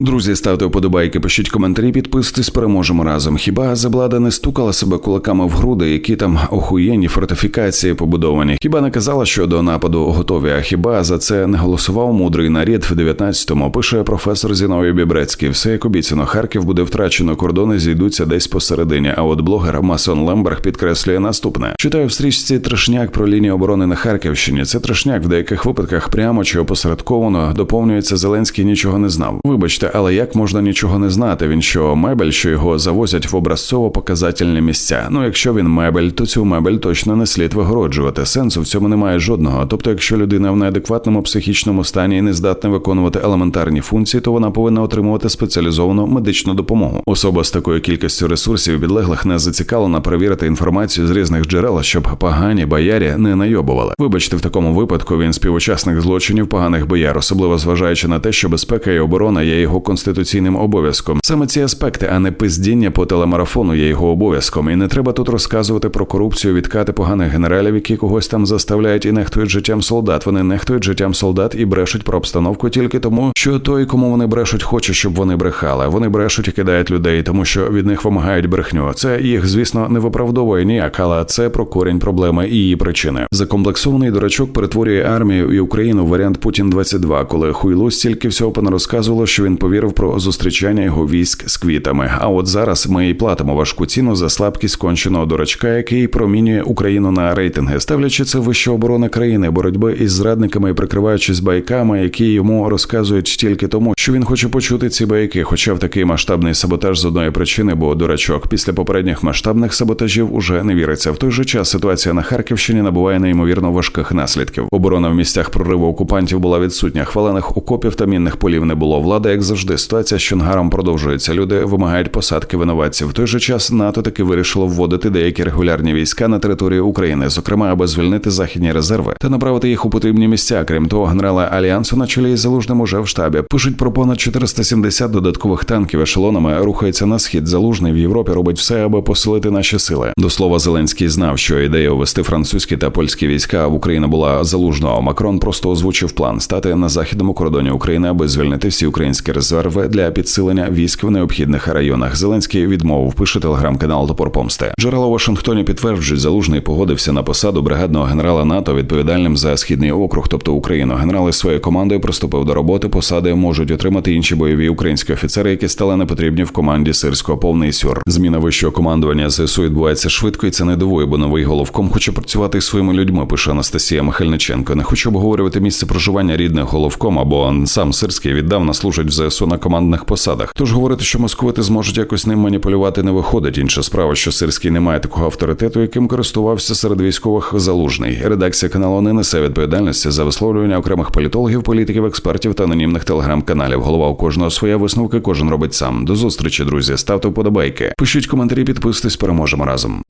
Друзі, ставте вподобайки, пишіть коментарі, підписуйтесь, переможемо разом. Хіба Заблада не стукала себе кулаками в груди, які там охуєнні фортифікації побудовані? Хіба не казала, що до нападу готові? А хіба за це не голосував мудрий нарід в 19-му? Пише професор Зіновій Бібрецький. Все як обіцяно, Харків буде втрачено, кордони зійдуться десь посередині. А от блогер Масон Лемберг підкреслює наступне: читаю в стрічці трешняк про лінію оборони на Харківщині. Це трешняк в деяких випадках прямо чи опосередковано доповнюється. Зеленський нічого не знав. Вибачте, але як можна нічого не знати? Він що мебель, що його завозять в образцово показательні місця. Ну, якщо він мебель, то цю мебель точно не слід вигороджувати. Сенсу в цьому немає жодного. Тобто, якщо людина в неадекватному психічному стані і не здатна виконувати елементарні функції, то вона повинна отримувати спеціалізовану медичну допомогу. Особа з такою кількістю ресурсів підлеглих не зацікавлена перевірити інформацію з різних джерел, щоб погані боярі не найобували. Вибачте, в такому випадку він співучасник злочинів поганих бояр, особливо зважаючи на те, що безпека і оборона є його конституційним обов'язком. Саме ці аспекти, а не пиздіння по телемарафону, є його обов'язком. І не треба тут розказувати про корупцію, відкати поганих генералів, які когось там заставляють і нехтують життям солдат. Вони нехтують життям солдат і брешуть про обстановку тільки тому, що той, кому вони брешуть, хоче, щоб вони брехали. Вони брешуть і кидають людей, тому що від них вимагають брехню. Це їх, звісно, не виправдовує ніяк, але це про корінь проблеми і її причини. Закомплексований дурачок перетворює армію і Україну в варіант Путін 22 коли хуйло стільки всього понарозказувало, що він повірив про зустрічання його військ з квітами. А от зараз ми і платимо важку ціну за слабкість конченого дурачка, який промінює Україну на рейтинги, ставлячи це вище оборони країни, боротьби із зрадниками і прикриваючись байками, які йому розказують тільки тому, що він хоче почути ці байки. Хоча в такий масштабний саботаж з одної причини, бо дурачок після попередніх масштабних саботажів уже не віриться. В той же час ситуація на Харківщині набуває неймовірно важких наслідків. Оборона в місцях прориву окупантів була відсутня. Хвалених окопів та мінних полів не було. Влада, як завжди, ситуація з Чонгаром продовжується. Люди вимагають посадки винуватців. В той же час НАТО таки вирішило вводити деякі регулярні війська на території України, зокрема, аби звільнити західні резерви та направити їх у потрібні місця. Крім того, генерали альянсу на чолі із залужним уже в штабі пишуть про понад 470 додаткових танків ешелонами. Рухається на схід. Залужний в Європі робить все, аби посилити наші сили. До слова, Зеленський знав, що ідея увести французькі та польські війська в Україну була залужного. Макрон просто озвучив план стати на західному кордоні України, аби звільнити всі українські резерви для підсилення військ в необхідних районах. Зеленський відмовив, пише телеграм-канал Топор Помсти. Джерела у Вашингтоні підтверджують, залужний погодився на посаду бригадного генерала НАТО відповідальним за східний округ, тобто Україну. Генерал із своєю командою приступив до роботи. Посади можуть отримати інші бойові українські офіцери, які стали непотрібні в команді сирського повний сюр. Зміна вищого командування ЗСУ відбувається швидко, і це не дивує, бо новий головком хоче працювати своїми людьми. Пише Анастасія Михальниченко. Не хочу обговорювати місце проживання рідних головком, або сам сирський віддавна служить в ЗСУ на командних посадах. Тож говорити, що московити зможуть якось ним маніпулювати, не виходить. Інша справа, що сирський не має такого авторитету, яким користувався серед військових залужний. Редакція каналу не несе відповідальності за висловлювання окремих політологів, політиків, експертів та анонімних телеграм-каналів. Голова у кожного своя висновки, кожен робить сам. До зустрічі, друзі. Ставте вподобайки. Пишіть коментарі, підписуйтесь, переможемо разом.